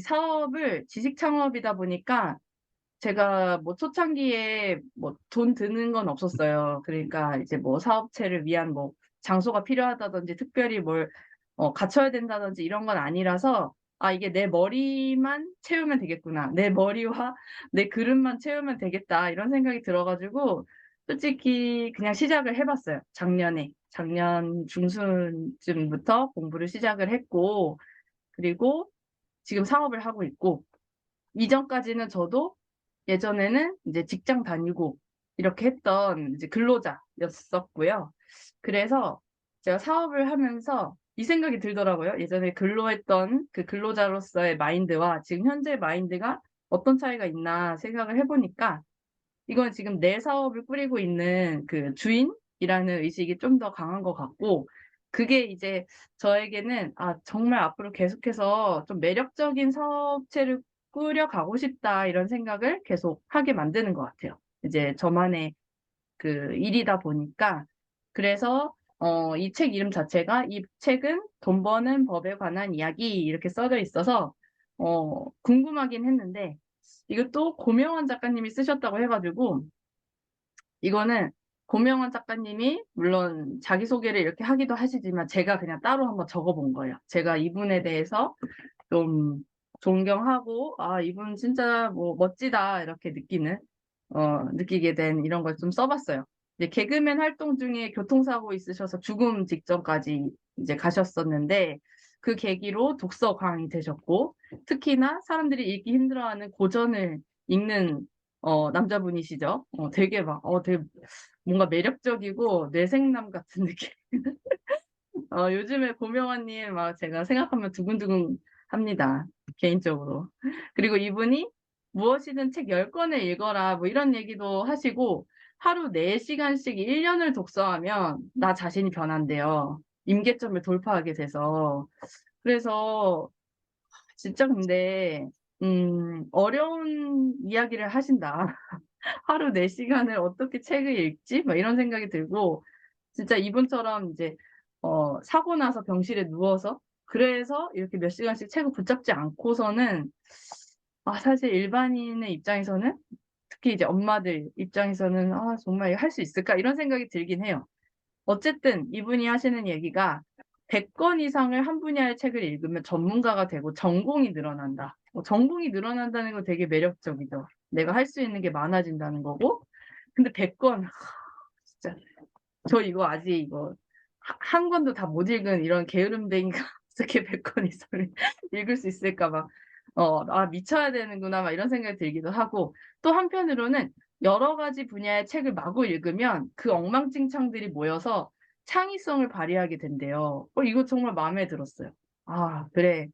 사업을 지식 창업이다 보니까 제가 뭐 초창기에 뭐 돈 드는 건 없었어요. 그러니까 이제 뭐 사업체를 위한 뭐 장소가 필요하다든지 특별히 뭘 어 갖춰야 된다든지 이런 건 아니라서 '아 이게 내 머리만 채우면 되겠구나. 내 머리와 내 그릇만 채우면 되겠다.' 이런 생각이 들어 가지고 솔직히 그냥 시작을 해 봤어요 작년에. 작년 중순쯤부터 공부를 시작을 했고 그리고 지금 사업을 하고 있고 이전까지는 저도 예전에는 이제 직장 다니고 이렇게 했던 이제 근로자였었고요. 그래서 제가 사업을 하면서 이 생각이 들더라고요. 예전에 근로했던 그 근로자로서의 마인드와 지금 현재 마인드가 어떤 차이가 있나 생각을 해 보니까 이건 지금 내 사업을 꾸리고 있는 그 주인이라는 의식이 좀 더 강한 것 같고 그게 이제 저에게는 '아 정말 앞으로 계속해서 좀 매력적인 사업체를 꾸려가고 싶다.' 이런 생각을 계속 하게 만드는 것 같아요. 이제 저만의 그 일이다 보니까 그래서 어 이 책 이름 자체가 이 책은 돈 버는 법에 관한 이야기 이렇게 써져 있어서 어 궁금하긴 했는데 이것도 고명환 작가님이 쓰셨다고 해 가지고 이거는 고명환 작가님이 물론 자기소개를 이렇게 하기도 하시지만 제가 그냥 따로 한번 적어 본 거예요. 제가 이분에 대해서 좀 존경하고 '아 이분 진짜 뭐 멋지다.' 이렇게 느끼는 어 느끼게 된 이런 걸 좀 써 봤어요. 이제 개그맨 활동 중에 교통사고 있으셔서 죽음 직전까지 이제 가셨었는데 그 계기로 독서 광이 되셨고 특히나 사람들이 읽기 힘들어하는 고전을 읽는 어 남자분이시죠. 어 되게 막 어 되게 뭔가 매력적이고 뇌생남 같은 느낌. 어 요즘에 고명환 님 막 제가 생각하면 두근두근 합니다 개인적으로. 그리고 이분이 "무엇이든 책 10 권을 읽어라." 뭐 이런 얘기도 하시고 하루 4 시간씩 1 년을 독서하면 나 자신이 변한대요 임계점을 돌파하게 돼서. 그래서 진짜 근데 음 '어려운 이야기를 하신다. 하루 4 시간을 어떻게 책을 읽지?' 막 이런 생각이 들고 진짜 이분처럼 이제 어 사고 나서 병실에 누워서 그래서 이렇게 몇 시간씩 책을 붙잡지 않고서는 아 사실 일반인의 입장에서는 특히 이제 엄마들 입장에서는 '아 정말 할 수 있을까?' 이런 생각이 들긴 해요. 어쨌든 이분이 하시는 얘기가 "100 권 이상을 한 분야의 책을 읽으면 전문가가 되고 전공이 늘어난다." 어 전공이 늘어난다는 거 되게 매력적이죠. 내가 할 수 있는 게 많아진다는 거고. 근데 100권 진짜 저 이거 아직 이거 하한 권도 다 못 읽은 이런 게으름뱅이가 어떻게 100권 이상을 읽을 수 있을까 막 어 '아 미쳐야 되는구나.' 막 이런 생각이 들기도 하고 또 한편으로는 여러 가지 분야의 책을 마구 읽으면 그 엉망진창들이 모여서 창의성을 발휘하게 된대요. 어 이거 정말 마음에 들었어요. '아 그래.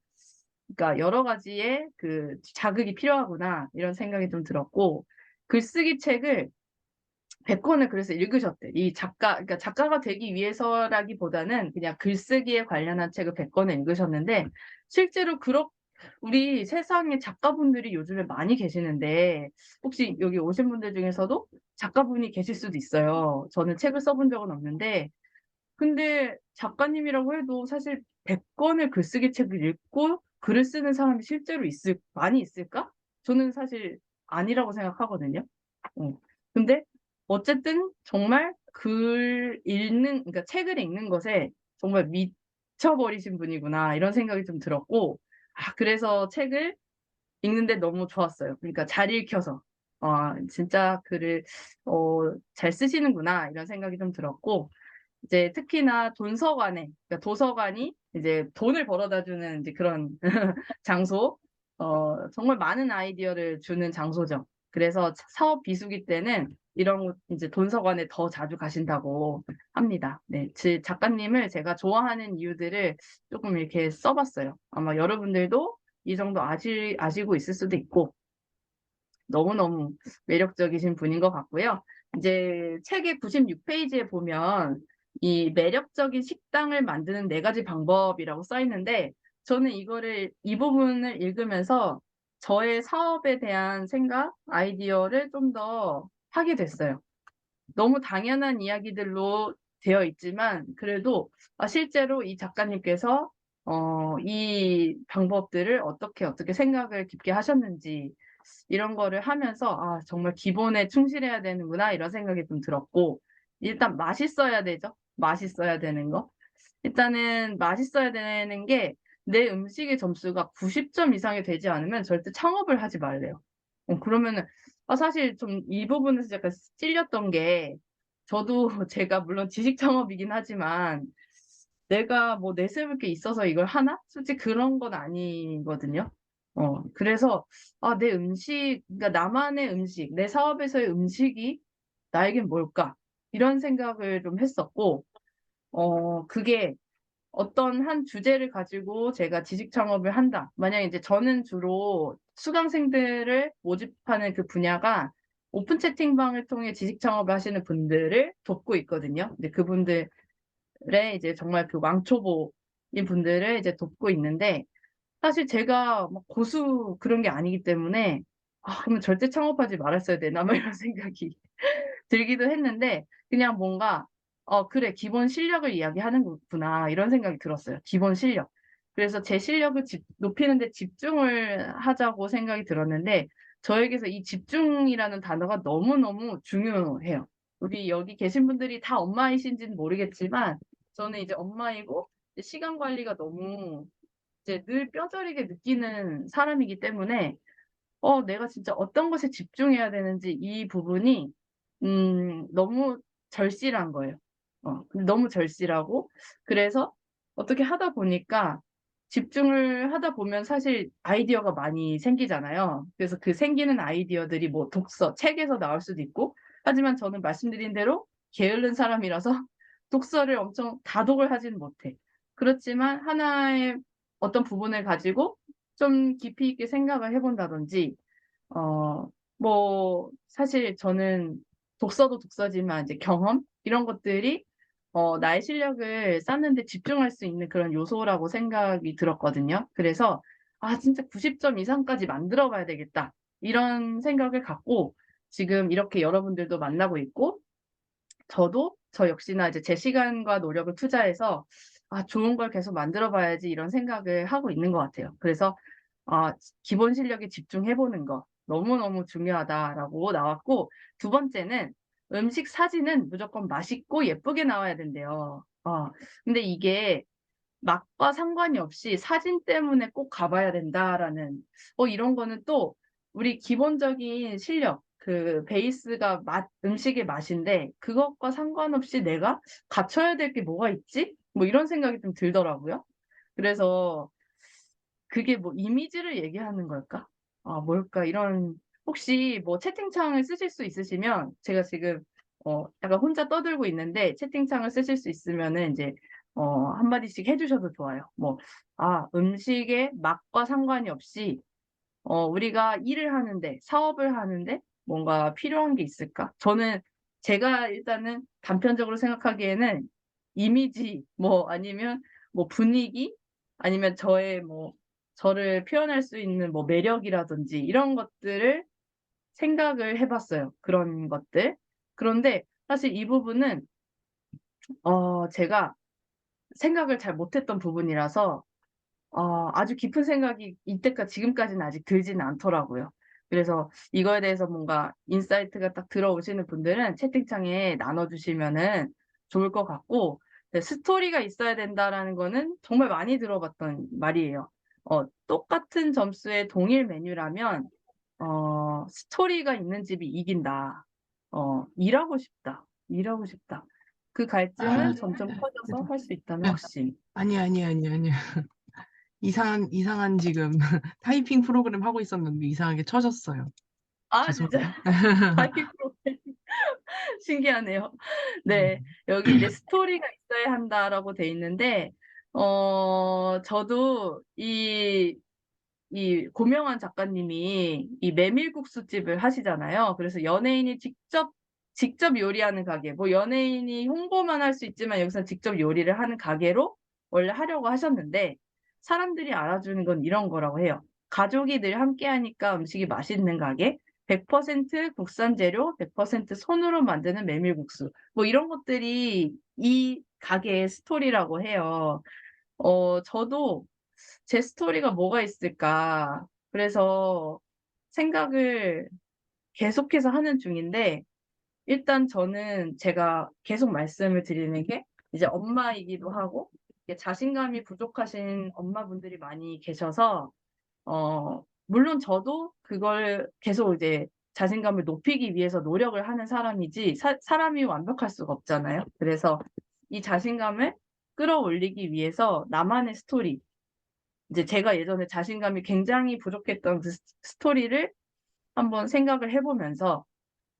그러니까 여러 가지의 그 자극이 필요하구나.' 이런 생각이 좀 들었고 글쓰기 책을 100 권을 그래서 읽으셨대. 이 작가 그러니까 작가가 되기 위해서라기보다는 그냥 글쓰기에 관련한 책을 100 권을 읽으셨는데 실제로 그렇 우리 세상에 작가분들이 요즘에 많이 계시는데 혹시 여기 오신 분들 중에서도 작가분이 계실 수도 있어요. 저는 책을 써본 적은 없는데 근데 작가님이라고 해도 사실 100 권의 글쓰기 책을 읽고 글을 쓰는 사람이 실제로 있을 많이 있을까? 저는 사실 아니라고 생각하거든요. 어. 근데 어쨌든 정말 글 읽는 그러니까 책을 읽는 것에 정말 미쳐 버리신 분이구나 이런 생각이 좀 들었고 아 그래서 책을 읽는데 너무 좋았어요. 그러니까 잘 읽혀서. 아 진짜 글을 어 '잘 쓰시는구나.' 이런 생각이 좀 들었고 이제 특히나 돈서관에 그러니까 도서관이 이제 돈을 벌어다 주는 이제 그런 장소 어 정말 많은 아이디어를 주는 장소죠. 그래서 차 사업 비수기 때는 이런 곳 이제 돈서관에 더 자주 가신다고 합니다. 네. 제 작가님을 제가 좋아하는 이유들을 쪼끔 이렇게 써 봤어요. 아마 여러분들도 이 정도 아실 아시고 있을 수도 있고 너무너무 매력적이신 분인 것 같고요. 이제 책의 96 페이지에 보면 이 매력적인 식당을 만드는 4 가지 방법이라고 써 있는데 저는 이거를 이 부분을 읽으면서 저의 사업에 대한 생각, 아이디어를 좀 더 하게 됐어요. 너무 당연한 이야기들로 되어 있지만 그래도 아 실제로 이 작가님께서 어, 이 방법들을 어떻게 어떻게 생각을 깊게 하셨는지 이런 거를 하면서 아, 정말 기본에 충실해야 되는구나 이런 생각이 좀 들었고 일단 맛있어야 되죠. 맛있어야 되는 거. 일단은 맛있어야 되는 게 내 음식의 점수가 90점 이상이 되지 않으면 절대 창업을 하지 말래요. 어, 그러면은 아, 사실 좀 이 부분에서 약간 찔렸던 게 저도 제가 물론 지식 창업이긴 하지만 내가 뭐 내세울 게 있어서 이걸 하나? 솔직히 그런 건 아니거든요. 어, 그래서 아, 내 음식, 그러니까 나만의 음식, 내 사업에서의 음식이 나에겐 뭘까? 이런 생각을 좀 했었고, 어, 그게 어떤 한 주제를 가지고 제가 지식 창업을 한다. 만약에 이제 저는 주로 수강생들을 모집하는 그 분야가 오픈 채팅방을 통해 지식 창업을 하시는 분들을 돕고 있거든요. 근데 그분들의 이제 정말 그 왕초보인 분들을 이제 돕고 있는데 사실 제가 막 고수 그런 게 아니기 때문에 아, 그러면 절대 창업하지 말았어야 되나 뭐 이런 생각이 들기도 했는데 그냥 뭔가 어 그래 기본 실력을 이야기하는구나 이런 생각이 들었어요. 기본 실력. 그래서 제 실력을 집, 높이는 데 집중을 하자고 생각이 들었는데 저에게서 이 집중이라는 단어가 너무너무 중요해요. 우리 여기 계신 분들이 다 엄마이신지는 모르겠지만 저는 이제 엄마이고 시간 관리가 너무 이제 늘 뼈저리게 느끼는 사람이기 때문에 어 내가 진짜 어떤 것에 집중해야 되는지 이 부분이 음 너무 절실한 거예요. 어 너무 절실하고 그래서 어떻게 하다 보니까 집중을 하다 보면 사실 아이디어가 많이 생기잖아요. 그래서 그 생기는 아이디어들이 뭐 독서, 책에서 나올 수도 있고 하지만 저는 말씀드린 대로 게으른 사람이라서 독서를 엄청 다독을 하지는 못해. 그렇지만 하나의 어떤 부분을 가지고 좀 깊이 있게 생각을 해 본다든지 어 뭐 사실 저는 독서도 독서지만 이제 경험 이런 것들이 어 나의 실력을 쌓는 데 집중할 수 있는 그런 요소라고 생각이 들었거든요. 그래서 '아 진짜 90점 이상까지 만들어 봐야 되겠다.' 이런 생각을 갖고 지금 이렇게 여러분들도 만나고 있고 저도 저 역시나 이제 제 시간과 노력을 투자해서 '아 좋은 걸 계속 만들어 봐야지.' 이런 생각을 하고 있는 것 같아요. 그래서 아 '기본 실력에 집중해 보는 거 너무너무 중요하다.'라고 나왔고 두 번째는 음식 사진은 무조건 맛있고 예쁘게 나와야 된대요. 어 근데 이게 맛과 상관이 없이 '사진 때문에 꼭 가 봐야 된다.'라는 어 이런 거는 또 우리 기본적인 실력 그 베이스가 맛 음식의 맛인데 그것과 상관없이 '내가 갖춰야 될 게 뭐가 있지?' 뭐 이런 생각이 좀 들더라고요. 그래서 그게 뭐 이미지를 얘기하는 걸까? 아 뭘까? 이런 혹시 뭐 채팅창을 쓰실 수 있으시면 제가 지금 어 약간 혼자 떠들고 있는데 채팅창을 쓰실 수 있으면은 인제 어 한마디씩 해 주셔도 좋아요. 뭐 아 음식의 맛과 상관이 없이 어 우리가 일을 하는데 사업을 하는데 뭔가 필요한 게 있을까? 저는 제가 일단은 단편적으로 생각하기에는 이미지 뭐 아니면 뭐 분위기 아니면 저의 뭐 저를 표현할 수 있는 뭐 매력이라든지 이런 것들을 생각을 해 봤어요, 그런 것들. 그런데 사실 이 부분은 어 제가 생각을 잘 못했던 부분이라서 어 아주 깊은 생각이 이때까 지금까지는 아직 들지는 않더라고요. 그래서 이거에 대해서 뭔가 인사이트가 딱 들어오시는 분들은 채팅창에 나눠 주시면은 좋을 것 같고 네 스토리가 있어야 된다라는 거는 정말 많이 들어봤던 말이에요. 어 똑같은 점수의 동일 메뉴라면 어 '스토리가 있는 집이 이긴다.' 어 '일하고 싶다. 일하고 싶다.' 그 갈증은 아 점점 커져서 할 수 있다면 확신. 아니, 아니, 아니, 아니요. 이상한 이상한 지금 타이핑 프로그램 하고 있었는데 이상하게 쳐졌어요. 아 진짜 죄송해요. 타이핑 프로그램 신기하네요. 네. 음. 여기 이제 "스토리가 있어야 한다."라고 돼 있는데 어 저도 이 이 고명환 작가님이 이 메밀국수집을 하시잖아요. 그래서 연예인이 직접 직접 요리하는 가게 뭐 연예인이 홍보만 할 수 있지만 여기서는 직접 요리를 하는 가게로 원래 하려고 하셨는데 사람들이 알아주는 건 이런 거라고 해요. 가족이 늘 함께 하니까 음식이 맛있는 가게, 100% 국산 재료, 100% 손으로 만드는 메밀국수 뭐 이런 것들이 이 가게의 스토리라고 해요. 어 저도 제 스토리가 뭐가 있을까. 그래서 생각을 계속해서 하는 중인데 일단 저는 제가 계속 말씀을 드리는 게 이제 엄마이기도 하고 자신감이 부족하신 엄마분들이 많이 계셔서 어 물론 저도 그걸 계속 이제 자신감을 높이기 위해서 노력을 하는 사람이지 사 사람이 완벽할 수가 없잖아요. 그래서 이 자신감을 끌어올리기 위해서 나만의 스토리 이제 제가 예전에 자신감이 굉장히 부족했던 그스 스토리를 한번 생각을 해 보면서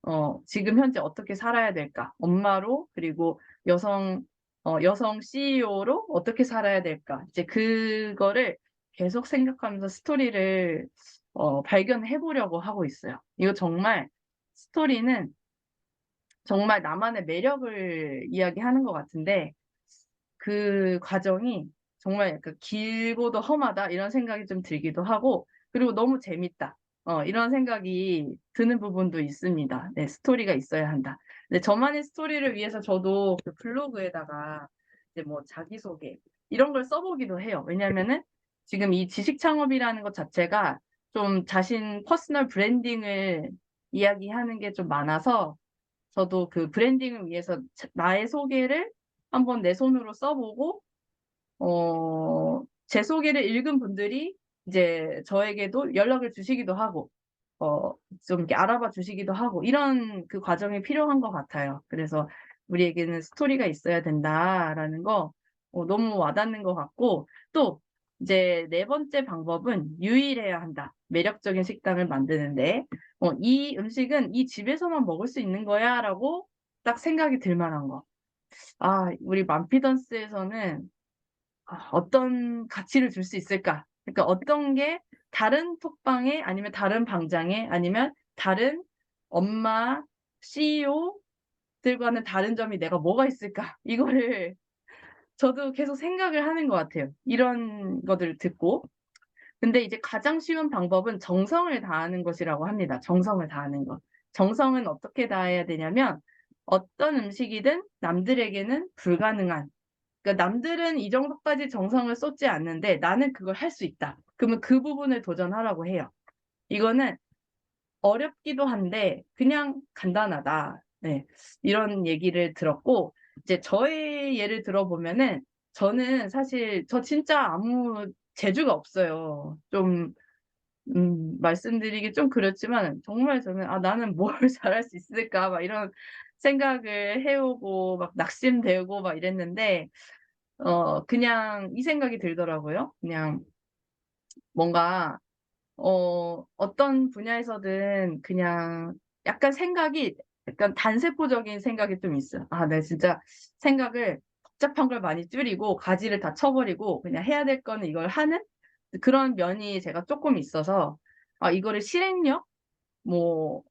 어 '지금 현재 어떻게 살아야 될까? 엄마로 그리고 여성 어 여성 CEO로 어떻게 살아야 될까?' 이제 그거를 계속 생각하면서 스토리를 어 발견해 보려고 하고 있어요. 이거 정말 스토리는 정말 나만의 매력을 이야기하는 것 같은데 그 과정이 정말 약간 '길고도 험하다.' 이런 생각이 좀 들기도 하고 그리고 '너무 재밌다.' 어 이런 생각이 드는 부분도 있습니다. 네 '스토리가 있어야 한다.' 네 저만의 스토리를 위해서 저도 그 블로그에다가 이제 뭐 자기소개 이런 걸 써 보기도 해요. 왜냐하면은 지금 이 지식 창업이라는 것 자체가 좀 자신 퍼스널 브랜딩을 이야기하는 게 좀 많아서 저도 그 브랜딩을 위해서 자 나의 소개를 한번 내 손으로 써 보고 어 제 소개를 읽은 분들이 이제 저에게도 연락을 주시기도 하고 어 좀 이렇게 알아봐 주시기도 하고 이런 그 과정이 필요한 것 같아요. 그래서 '우리에게는 스토리가 있어야 된다.'라는 거 어 너무 와닿는 것 같고 또 이제 네 번째 방법은 '유일해야 한다. 매력적인 식당을 만드는 데. 어 이 음식은 이 집에서만 먹을 수 있는 거야.'라고 딱 생각이 들 만한 거. 아 우리 맘피던스에서는 아 '어떤 가치를 줄 수 있을까?' 그러니까 어떤 게 다른 톡방에 아니면 다른 방장에 아니면 다른 엄마 CEO들과는 다른 점이 '내가 뭐가 있을까?' 이거를 저도 계속 생각을 하는 것 같아요, 이런 것들을 듣고. 근데 이제 가장 쉬운 방법은 정성을 다하는 것이라고 합니다, 정성을 다하는 것. 정성은 어떻게 다해야 되냐면 어떤 음식이든 남들에게는 불가능한 그러니까 남들은 이 정도까지 정성을 쏟지 않는데 '나는 그걸 할 수 있다.' 그러면 그 부분을 도전하라고 해요. 이거는 어렵기도 한데 그냥 간단하다. 네. 이런 얘기를 들었고 이제 저의 예를 들어 보면은 저는 사실 저 진짜 아무 재주가 없어요. 좀 음 말씀드리기 좀 그렇지만 정말 저는 '아 나는 뭘 잘할 수 있을까?' 막 이런 생각을 해 오고 막 낙심되고 막 이랬는데 어 그냥 이 생각이 들더라고요. 그냥 뭔가 어 어떤 분야에서든 그냥 약간 생각이 약간 단세포적인 생각이 좀 있어요. '아 내가 진짜 생각을 복잡한 걸 많이 줄이고 가지를 다 쳐 버리고 그냥 해야 될 거는 이걸 하는 그런 면이 제가 쪼끔 있어서 아 이거를 실행력 뭐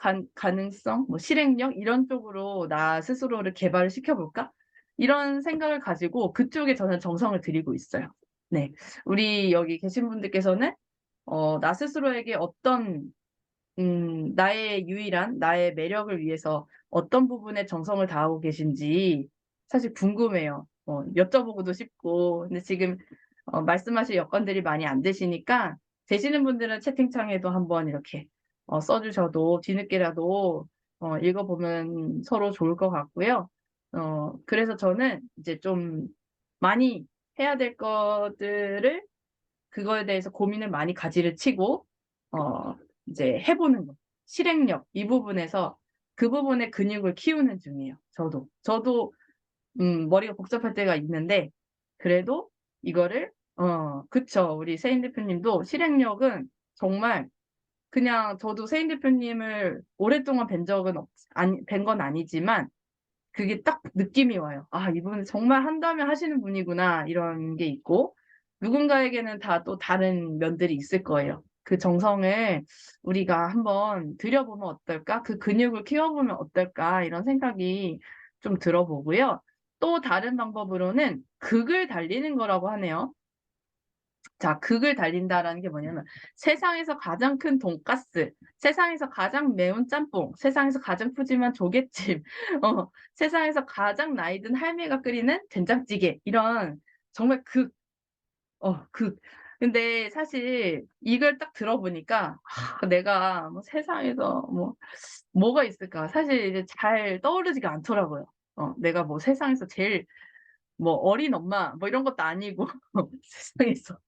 간 가능성 뭐 실행력 이런 쪽으로 '나 스스로를 개발을 시켜 볼까?' 이런 생각을 가지고 그쪽에 저는 정성을 들이고 있어요. 네. 우리 여기 계신 분들께서는 어 나 스스로에게 어떤 음 나의 유일한 나의 매력을 위해서 어떤 부분에 정성을 다하고 계신지 사실 궁금해요. 어 여쭤보고도 싶고. 근데 지금 어 말씀하실 여건들이 많이 안 되시니까 되시는 분들은 채팅창에도 한번 이렇게 어 써 주셔도 뒤늦게라도 어 읽어 보면 서로 좋을 것 같고요. 어 그래서 저는 이제 좀 많이 해야 될 것들을 그거에 대해서 고민을 많이 가지를 치고 어 이제 해 보는 거. 실행력 이 부분에서 그 부분의 근육을 키우는 중이에요, 저도. 저도 음 머리가 복잡할 때가 있는데 그래도 이거를 어 그쵸. 우리 세인 대표님도 실행력은 정말 그냥 저도 세인 대표님을 오랫동안 뵌 적은 없 아니 뵌 건 아니지만 그게 딱 느낌이 와요. '아 이분은 정말 한다면 하시는 분이구나.' 이런 게 있고 누군가에게는 다 또 다른 면들이 있을 거예요. 그 정성을 우리가 한번 들여보면 어떨까? 그 근육을 키워보면 어떨까? 이런 생각이 좀 들어 보고요. 또 다른 방법으로는 극을 달리는 거라고 하네요. 자 극을 달린다라는 게 뭐냐면 세상에서 가장 큰 돈가스, 세상에서 가장 매운 짬뽕, 세상에서 가장 푸짐한 조갯집, 어 세상에서 가장 나이 든 할매가 끓이는 된장찌개 이런 정말 극, 어, 극. 근데 사실 이걸 딱 들어보니까 아, 내가 뭐 세상에서 뭐 뭐가 있을까? 사실 이제 잘 떠오르지가 않더라고요. 어, 내가 뭐 세상에서 제일 뭐 어린 엄마 뭐 이런 것도 아니고 세상에서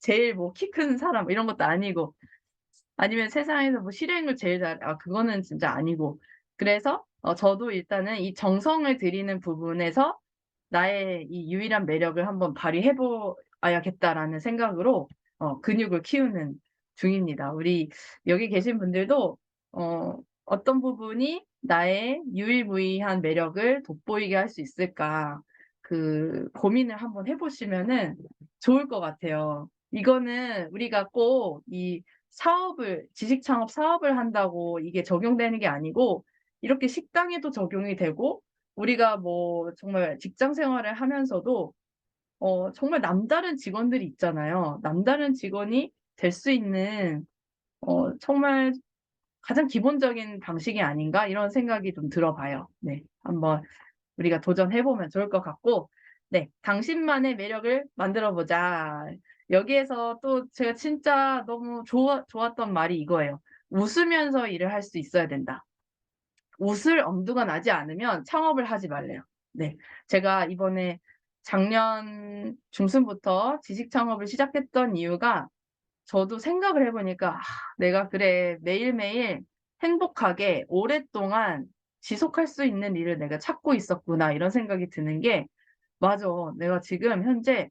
제일 뭐 키 큰 사람 이런 것도 아니고 아니면 세상에서 뭐 실행을 제일 잘 아 그거는 진짜 아니고 그래서 어 저도 일단은 이 정성을 들이는 부분에서 나의 이 유일한 매력을 한번 발휘해 보아야겠다라는 생각으로 어 근육을 키우는 중입니다. 우리 여기 계신 분들도 어 어떤 부분이 나의 유일무이한 매력을 돋보이게 할 수 있을까 그 고민을 한번 해 보시면은 좋을 것 같아요. 이거는 우리가 꼭 이 사업을 지식 창업 사업을 한다고 이게 적용되는 게 아니고 이렇게 식당에도 적용이 되고 우리가 뭐 정말 직장 생활을 하면서도 어 정말 남다른 직원들이 있잖아요. 남다른 직원이 될 수 있는 어 정말 가장 기본적인 방식이 아닌가 이런 생각이 좀 들어 봐요. 네. 한번 우리가 도전해 보면 좋을 것 같고 네. 당신만의 매력을 만들어 보자. 여기에서 또 제가 진짜 너무 좋아 좋았던 말이 이거예요. 웃으면서 일을 할 수 있어야 된다. 웃을 엄두가 나지 않으면 창업을 하지 말래요. 네. 제가 이번에 작년 중순부터 지식 창업을 시작했던 이유가 저도 생각을 해 보니까 '아 내가 그래 매일매일 행복하게 오랫동안 지속할 수 있는 일을 내가 찾고 있었구나.' 이런 생각이 드는 게 맞아. 내가 지금 현재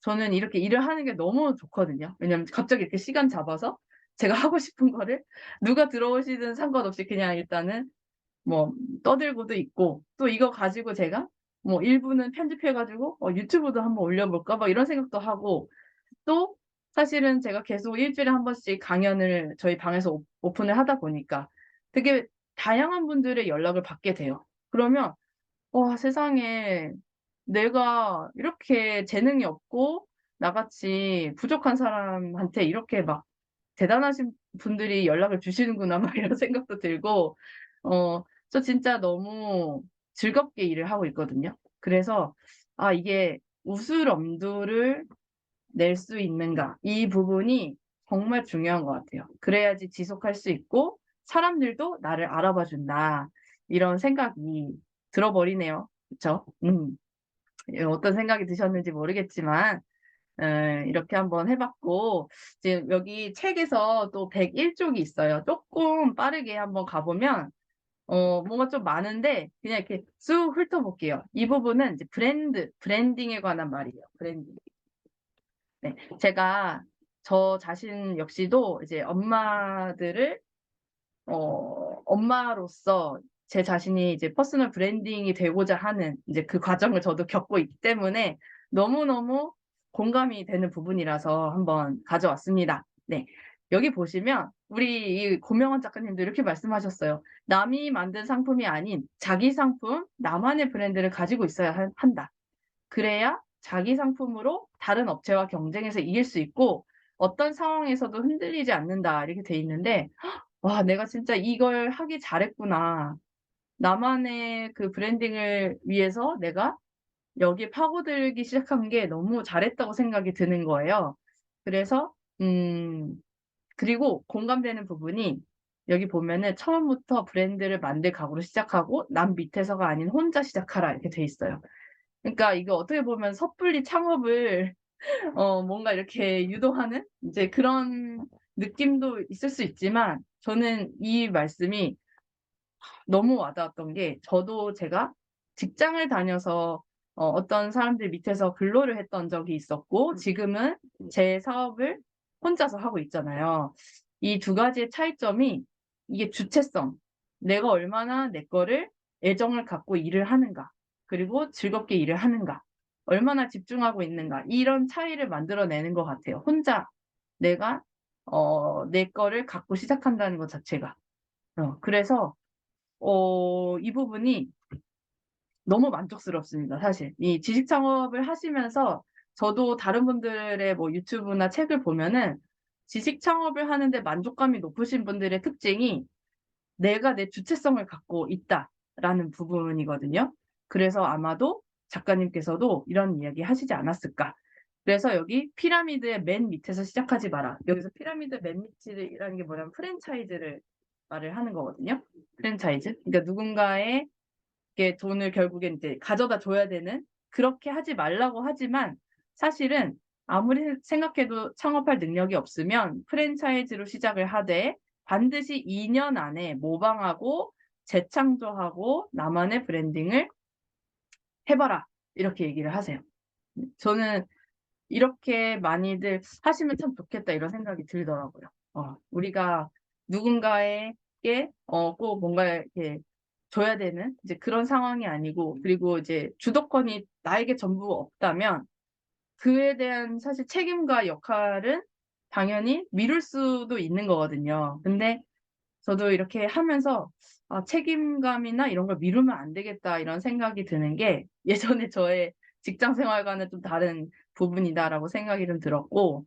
저는 이렇게 일을 하는 게 너무 좋거든요. 왜냐면 갑자기 이렇게 시간 잡아서 제가 하고 싶은 거를 누가 들어오시든 상관없이 그냥 일단은 뭐 떠들고도 있고 또 이거 가지고 제가 뭐 일부는 편집해 가지고 어 '유튜브도 한번 올려 볼까?' 막 이런 생각도 하고 또 사실은 제가 계속 일 주일에 한 번씩 강연을 저희 방에서 오 오픈을 하다 보니까 되게 다양한 분들의 연락을 받게 돼요. 그러면 '와 세상에 내가 이렇게 재능이 없고 나같이 부족한 사람한테 이렇게 막 대단하신 분들이 연락을 주시는구나.' 막 이런 생각도 들고 어 저 진짜 너무 즐겁게 일을 하고 있거든요. 그래서 아 이게 웃을 엄두를 낼 수 있는가 이 부분이 정말 중요한 것 같아요. 그래야지 지속할 수 있고 사람들도 나를 알아봐 준다. 이런 생각이 들어 버리네요. 그쵸? 음. 예 어떤 생각이 드셨는지 모르겠지만 에, 이렇게 한번 해 봤고 이제 여기 책에서 또 101 쪽이 있어요. 쪼끔 빠르게 한번 가 보면 어 뭔가 좀 많은데 그냥 이렇게 쑥 훑어 볼게요. 이 부분은 이제 브랜드, 브랜딩에 관한 말이에요. 브랜딩. 네. 제가 저 자신 역시도 이제 엄마들을 어 엄마로서 제 자신이 이제 퍼스널 브랜딩이 되고자 하는 이제 그 과정을 저도 겪고 있기 때문에 너무너무 공감이 되는 부분이라서 한번 가져왔습니다. 네. 여기 보시면 우리 이 고명환 작가님도 이렇게 말씀하셨어요. 남이 만든 상품이 아닌 자기 상품, 나만의 브랜드를 가지고 있어야 한 한다. 그래야 자기 상품으로 다른 업체와 경쟁해서 이길 수 있고 어떤 상황에서도 흔들리지 않는다. 이렇게 돼 있는데 와 내가 진짜 이걸 하기 잘했구나. 나만의 그 브랜딩을 위해서 내가 여기에 파고들기 시작한 게 너무 잘했다고 생각이 드는 거예요. 그래서 음 그리고 공감되는 부분이 여기 보면은 "처음부터 브랜드를 만들 각오로 시작하고 남 밑에서가 아닌 혼자 시작하라." 이렇게 돼 있어요. 그러니까 이거 어떻게 보면 섣불리 창업을 어 뭔가 이렇게 유도하는 이제 그런 느낌도 있을 수 있지만 저는 이 말씀이 너무 와닿았던 게 저도 제가 직장을 다녀서 어 어떤 사람들 밑에서 근로를 했던 적이 있었고 지금은 제 사업을 혼자서 하고 있잖아요. 이 두 가지의 차이점이 이게 주체성, 내가 얼마나 내 거를 애정을 갖고 일을 하는가, 그리고 즐겁게 일을 하는가, 얼마나 집중하고 있는가 이런 차이를 만들어내는 것 같아요. 혼자 내가 어 내 거를 갖고 시작한다는 것 자체가. 어 그래서 어 이 부분이 너무 만족스럽습니다 사실. 이 지식 창업을 하시면서 저도 다른 분들의 뭐 유튜브나 책을 보면은 지식 창업을 하는데 만족감이 높으신 분들의 특징이 '내가 내 주체성을 갖고 있다.'라는 부분이거든요. 그래서 아마도 작가님께서도 이런 이야기 하시지 않았을까. 그래서 여기 피라미드의 맨 밑에서 시작하지 마라. 여기서 피라미드 맨 밑이라는 게 뭐냐면 프랜차이즈를 말을 하는 거거든요. 프랜차이즈. 그러니까 누군가의 게 돈을 결국엔 이제 가져다 줘야 되는 그렇게 하지 말라고 하지만 사실은 아무리 생각해도 창업할 능력이 없으면 프랜차이즈로 시작을 하되 반드시 2년 안에 모방하고 재창조하고 나만의 브랜딩을 해봐라. 이렇게 얘기를 하세요. 저는 이렇게 많이들 하시면 참 좋겠다 이런 생각이 들더라고요. 어, 우리가 누군가에게 어, 꼭 뭔가 이렇게 줘야 되는 이제 그런 상황이 아니고 그리고 이제 주도권이 나에게 전부 없다면 그에 대한 사실 책임과 역할은 당연히 미룰 수도 있는 거거든요. 근데 저도 이렇게 하면서 아, 책임감이나 이런 걸 미루면 안 되겠다 이런 생각이 드는 게 예전에 저의 직장 생활과는 좀 다른 부분이다라고 생각이 좀 들었고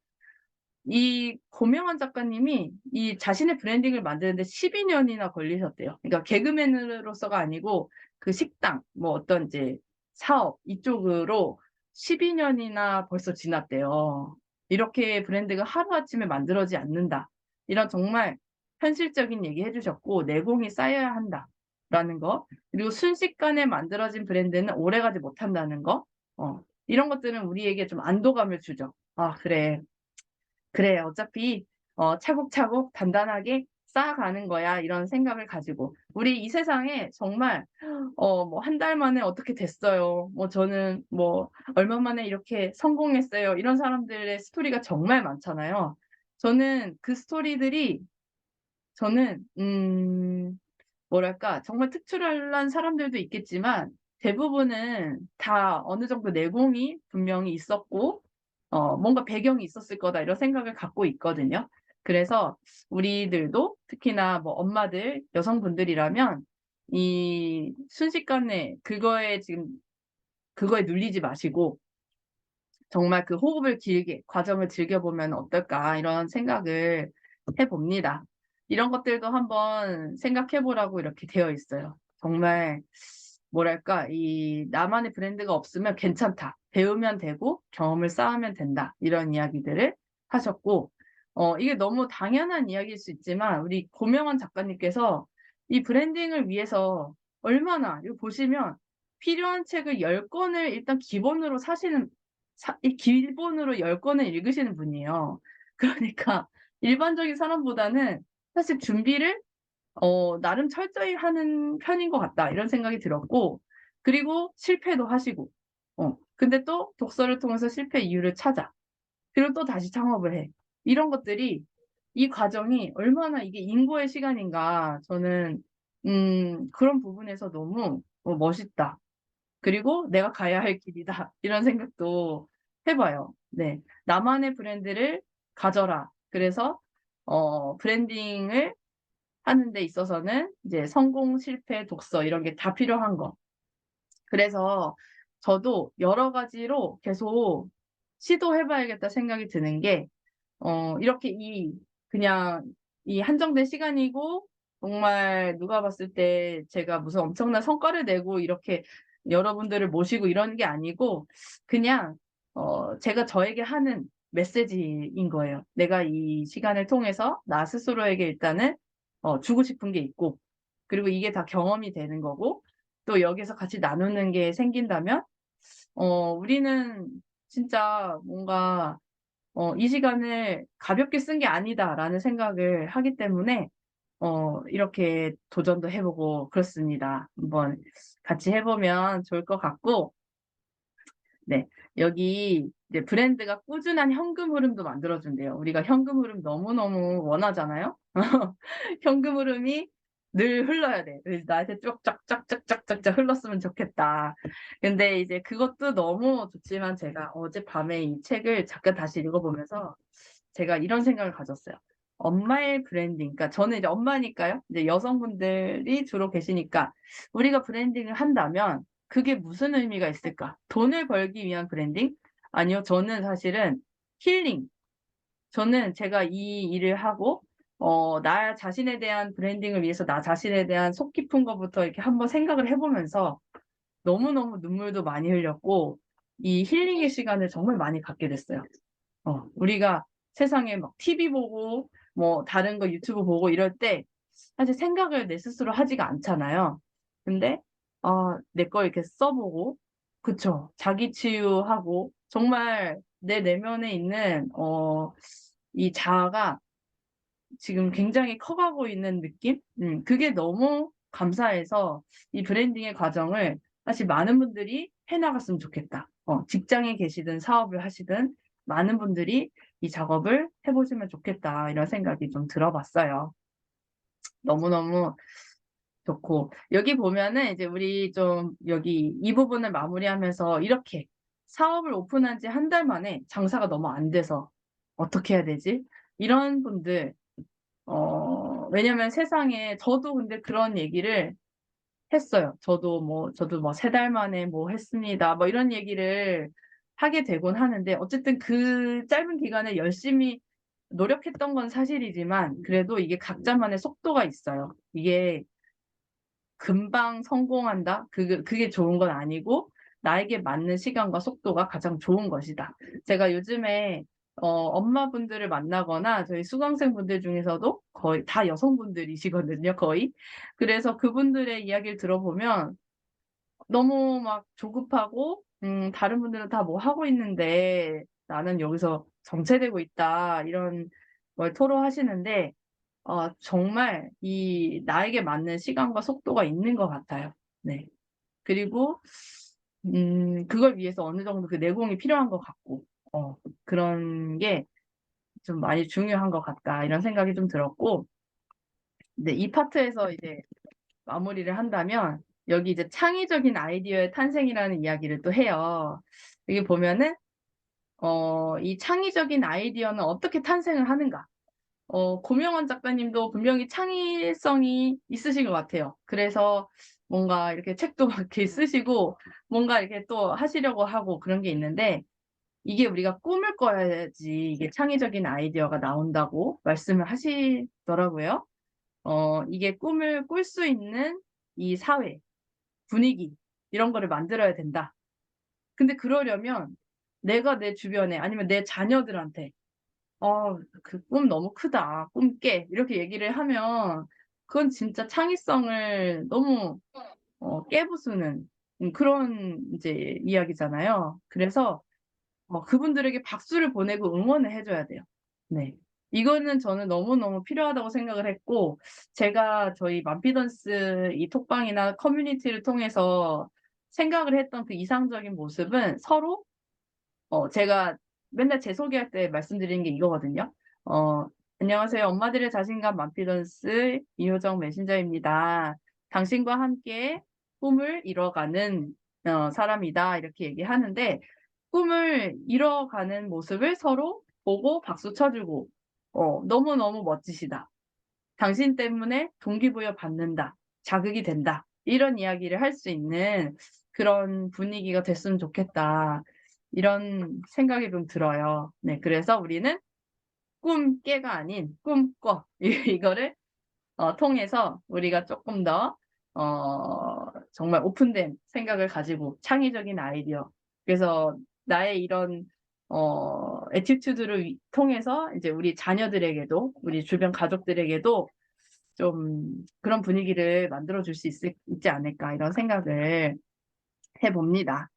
이 고명환 작가님이 이 자신의 브랜딩을 만드는데 12년이나 걸리셨대요. 그러니까 개그맨으로서가 아니고 그 식당 뭐 어떤 이제 사업 이쪽으로 12년이나 벌써 지났대요. 이렇게 브랜드가 하루아침에 만들어지지 않는다. 이런 정말 현실적인 얘기 해주셨고 내공이 쌓여야 한다라는 거 그리고 순식간에 만들어진 브랜드는 오래가지 못한다는 거 어, 이런 것들은 우리에게 좀 안도감을 주죠. 아 그래. 그래 어차피 어, 차곡차곡 단단하게 쌓아가는 거야. 이런 생각을 가지고. 우리 이 세상에 정말 어 뭐 한 달 만에 어떻게 됐어요? 뭐 저는 뭐 얼마 만에 이렇게 성공했어요? 이런 사람들의 스토리가 정말 많잖아요. 저는 그 스토리들이 저는 음 뭐랄까. 정말 특출난 사람들도 있겠지만 대부분은 다 어느 정도 내공이 분명히 있었고 어 뭔가 배경이 있었을 거다 이런 생각을 갖고 있거든요. 그래서 우리들도 특히나 뭐 엄마들, 여성분들이라면 이 순식간에 그거에 지금 그거에 눌리지 마시고 정말 그 호흡을 길게 과정을 즐겨보면 어떨까 이런 생각을 해봅니다. 이런 것들도 한번 생각해 보라고 이렇게 되어 있어요. 정말 뭐랄까 이 나만의 브랜드가 없으면 괜찮다. 배우면 되고 경험을 쌓으면 된다. 이런 이야기들을 하셨고 어 이게 너무 당연한 이야기일 수 있지만 우리 고명환 작가님께서 이 브랜딩을 위해서 얼마나 이거 보시면 필요한 책을 10권을 일단 기본으로 사시는 사, 이 기본으로 10권을 읽으시는 분이에요. 그러니까 일반적인 사람보다는 사실 준비를 어, 나름 철저히 하는 편인 것 같다. 이런 생각이 들었고, 그리고 실패도 하시고, 어, 근데 또 독서를 통해서 실패 이유를 찾아. 그리고 또 다시 창업을 해. 이런 것들이, 이 과정이 얼마나 이게 인고의 시간인가. 저는, 음, 그런 부분에서 너무 어, 멋있다. 그리고 내가 가야 할 길이다. 이런 생각도 해봐요. 네. 나만의 브랜드를 가져라. 그래서, 어, 브랜딩을 하는 데 있어서는 이제 성공, 실패, 독서 이런 게 다 필요한 거. 그래서 저도 여러 가지로 계속 시도해봐야겠다 생각이 드는 게, 어, 이렇게 이, 그냥 이 한정된 시간이고, 정말 누가 봤을 때 제가 무슨 엄청난 성과를 내고 이렇게 여러분들을 모시고 이런 게 아니고, 그냥, 어, 제가 저에게 하는 메시지인 거예요. 내가 이 시간을 통해서 나 스스로에게 일단은 어, 주고 싶은 게 있고, 그리고 이게 다 경험이 되는 거고, 또 여기서 같이 나누는 게 생긴다면, 어, 우리는 진짜 뭔가, 어, 이 시간을 가볍게 쓴 게 아니다라는 생각을 하기 때문에, 어, 이렇게 도전도 해보고 그렇습니다. 한번 같이 해보면 좋을 것 같고, 네. 여기 이제 브랜드가 꾸준한 현금 흐름도 만들어준대요. 우리가 현금 흐름 너무너무 원하잖아요. 현금 흐름이 늘 흘러야 돼. 나한테 쭉쫙쫙쫙쫙쫙 흘렀으면 좋겠다. 근데 이제 그것도 너무 좋지만 제가 어젯밤에 이 책을 잠깐 다시 읽어보면서 제가 이런 생각을 가졌어요. 엄마의 브랜딩. 그러니까 저는 이제 엄마니까요. 이제 여성분들이 주로 계시니까 우리가 브랜딩을 한다면 그게 무슨 의미가 있을까? 돈을 벌기 위한 브랜딩? 아니요. 저는 사실은 힐링. 저는 제가 이 일을 하고 어, 나 자신에 대한 브랜딩을 위해서 나 자신에 대한 속 깊은 것부터 이렇게 한번 생각을 해보면서 너무너무 눈물도 많이 흘렸고, 이 힐링의 시간을 정말 많이 갖게 됐어요. 어, 우리가 세상에 막 TV 보고, 뭐, 다른 거 유튜브 보고 이럴 때, 사실 생각을 내 스스로 하지가 않잖아요. 근데, 아, 내거 이렇게 써보고, 그쵸. 자기 치유하고, 정말 내 내면에 있는, 어, 이 자아가 지금 굉장히 커가고 있는 느낌? 음, 그게 너무 감사해서 이 브랜딩의 과정을 사실 많은 분들이 해나갔으면 좋겠다. 어, 직장에 계시든 사업을 하시든 많은 분들이 이 작업을 해보시면 좋겠다. 이런 생각이 좀 들어봤어요. 너무너무 좋고. 여기 보면은 이제 우리 좀 여기 이 부분을 마무리하면서 이렇게 사업을 오픈한 지 한 달 만에 장사가 너무 안 돼서 어떻게 해야 되지? 이런 분들, 어, 왜냐면 세상에 저도 근데 그런 얘기를 했어요. 저도 뭐, 저도 뭐 세 달 만에 뭐 했습니다. 뭐 이런 얘기를 하게 되곤 하는데 어쨌든 그 짧은 기간에 열심히 노력했던 건 사실이지만 그래도 이게 각자만의 속도가 있어요. 이게 금방 성공한다? 그게, 그게 좋은 건 아니고 나에게 맞는 시간과 속도가 가장 좋은 것이다. 제가 요즘에 어, 엄마분들을 만나거나 저희 수강생분들 중에서도 거의 다 여성분들이시거든요, 거의. 그래서 그분들의 이야기를 들어보면 너무 막 조급하고, 음, 다른 분들은 다 뭐 하고 있는데 나는 여기서 정체되고 있다, 이런 걸 토로하시는데, 어, 정말 이 나에게 맞는 시간과 속도가 있는 것 같아요. 네. 그리고, 음, 그걸 위해서 어느 정도 그 내공이 필요한 것 같고, 어, 그런 게 좀 많이 중요한 것 같다. 이런 생각이 좀 들었고, 근데 이 파트에서 이제 마무리를 한다면, 여기 이제 창의적인 아이디어의 탄생이라는 이야기를 또 해요. 여기 보면은, 어, 이 창의적인 아이디어는 어떻게 탄생을 하는가? 어, 고명원 작가님도 분명히 창의성이 있으신 것 같아요. 그래서 뭔가 이렇게 책도 막 이렇게 쓰시고, 뭔가 이렇게 또 하시려고 하고 그런 게 있는데, 이게 우리가 꿈을 꿔야지 이게 창의적인 아이디어가 나온다고 말씀을 하시더라고요. 어, 이게 꿈을 꿀 수 있는 이 사회, 분위기, 이런 거를 만들어야 된다. 근데 그러려면 내가 내 주변에 아니면 내 자녀들한테 어, 그 꿈 너무 크다. 꿈 깨. 이렇게 얘기를 하면 그건 진짜 창의성을 너무 어, 깨부수는 음, 그런 이제 이야기잖아요. 그래서 어, 그분들에게 박수를 보내고 응원을 해줘야 돼요. 네. 이거는 저는 너무너무 필요하다고 생각을 했고, 제가 저희 만피던스 이 톡방이나 커뮤니티를 통해서 생각을 했던 그 이상적인 모습은 서로, 어, 제가 맨날 제 소개할 때 말씀드리는 게 이거거든요. 어, 안녕하세요. 엄마들의 자신감 만피던스 이효정 메신저입니다. 당신과 함께 꿈을 이뤄가는 어, 사람이다. 이렇게 얘기하는데, 꿈을 이뤄가는 모습을 서로 보고 박수 쳐주고, 어, 너무너무 멋지시다. 당신 때문에 동기부여 받는다. 자극이 된다. 이런 이야기를 할 수 있는 그런 분위기가 됐으면 좋겠다. 이런 생각이 좀 들어요. 네, 그래서 우리는 꿈 깨가 아닌 꿈꿔. 이거를 어, 통해서 우리가 조금 더 어, 정말 오픈된 생각을 가지고 창의적인 아이디어. 그래서 나의 이런 어, 에티튜드를 위- 통해서 이제 우리 자녀들에게도 우리 주변 가족들에게도 좀 그런 분위기를 만들어 줄 수 있지 않을까 이런 생각을 해봅니다.